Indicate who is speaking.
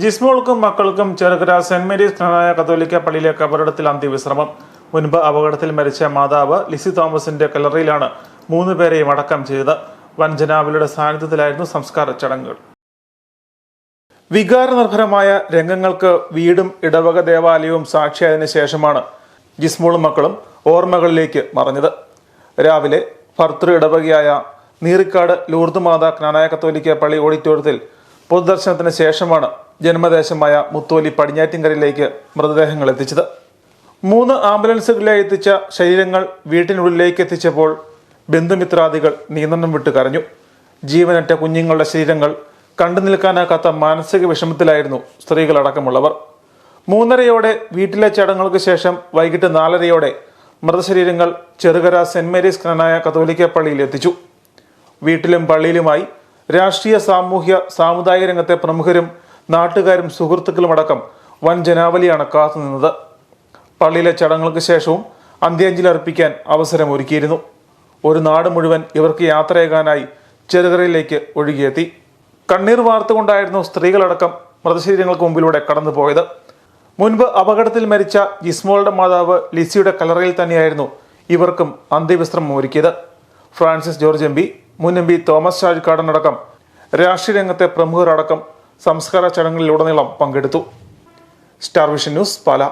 Speaker 1: ജിസ്മോൾക്കും മക്കൾക്കും Cherukara saint Mary's ജ്ഞാനായ കത്തോലിക്ക പള്ളിയിലെ കബറിടത്തിൽ അന്ത്യവിശ്രമം. മുൻപ് അപകടത്തിൽ മരിച്ച മാതാവ് ലിസി തോമസിന്റെ കലറിയിലാണ് മൂന്ന് പേരെയും അടക്കം ചെയ്തത്. വഞ്ചനാവിലയുടെ സാന്നിധ്യത്തിലായിരുന്നു സംസ്കാര ചടങ്ങുകൾ. വികാരനിർഭരമായ രംഗങ്ങൾക്ക് വീടും ഇടവക ദേവാലയവും സാക്ഷിയായതിനു ശേഷമാണ് ജിസ്മോളും മക്കളും ഓർമ്മകളിലേക്ക് മറഞ്ഞത്. രാവിലെ ഭർത്തൃ ഇടവകയായ നീറിക്കാട് ലൂർദ് മാതാ ജ്ഞാനായ കത്തോലിക്ക പള്ളി ഓഡിറ്റോറിയത്തിൽ പൊതുദർശനത്തിന് ശേഷമാണ് ജന്മദേശമായ മുത്തോലി പടിഞ്ഞാറ്റിൻകരയിലേക്ക് മൃതദേഹങ്ങൾ എത്തിച്ചത്. മൂന്ന് ആംബുലൻസുകളിലായി എത്തിച്ച ശരീരങ്ങൾ വീട്ടിനുള്ളിലേക്ക് എത്തിച്ചപ്പോൾ ബന്ധുമിത്രാദികൾ നിയന്ത്രണം വിട്ട് കരഞ്ഞു. ജീവനറ്റ കുഞ്ഞുങ്ങളുടെ ശരീരങ്ങൾ കണ്ടു നിൽക്കാനാകാത്ത മാനസിക വിഷമത്തിലായിരുന്നു സ്ത്രീകളടക്കമുള്ളവർ. മൂന്നരയോടെ വീട്ടിലെ ചടങ്ങുകൾക്ക് ശേഷം വൈകിട്ട് നാലരയോടെ മൃതശരീരങ്ങൾ ചെറുകര സെന്റ് മേരീസ് കനായ കത്തോലിക്ക പള്ളിയിൽ എത്തിച്ചു. വീട്ടിലും പള്ളിയിലുമായി രാഷ്ട്രീയ സാമൂഹ്യ സാമുദായിക രംഗത്തെ പ്രമുഖരും നാട്ടുകാരും സുഹൃത്തുക്കളുമടക്കം വൻ ജനാവലിയാണ് കാത്തുനിന്നത് പള്ളിയിലെ ചടങ്ങുകൾക്ക് ശേഷവും അന്ത്യാഞ്ജലി അർപ്പിക്കാൻ അവസരമൊരുക്കിയിരുന്നു. ഒരു നാട് മുഴുവൻ ഇവർക്ക് യാത്രയേകാനായി ചെറുകരയിലേക്ക് ഒഴുകിയെത്തി. കണ്ണീർ വാർത്തുകൊണ്ടായിരുന്നു സ്ത്രീകളടക്കം മൃതശരീരങ്ങൾക്ക് മുമ്പിലൂടെ കടന്നുപോയത്. മുൻപ് അപകടത്തിൽ മരിച്ച ജിസ്മോളുടെ മാതാവ് ലിസിയുടെ കലറയിൽ തന്നെയായിരുന്നു ഇവർക്കും അന്ത്യവിശ്രമം ഒരുക്കിയത്. ഫ്രാൻസിസ് ജോർജ് എം പി മുൻ എം പി തോമസ് ഷാജിക്കാടൻ അടക്കം രാഷ്ട്രീയ രംഗത്തെ പ്രമുഖരടക്കം സംസ്കാര ചടങ്ങുകളിലുടനീളം പങ്കെടുത്തു. Star vision news Pala.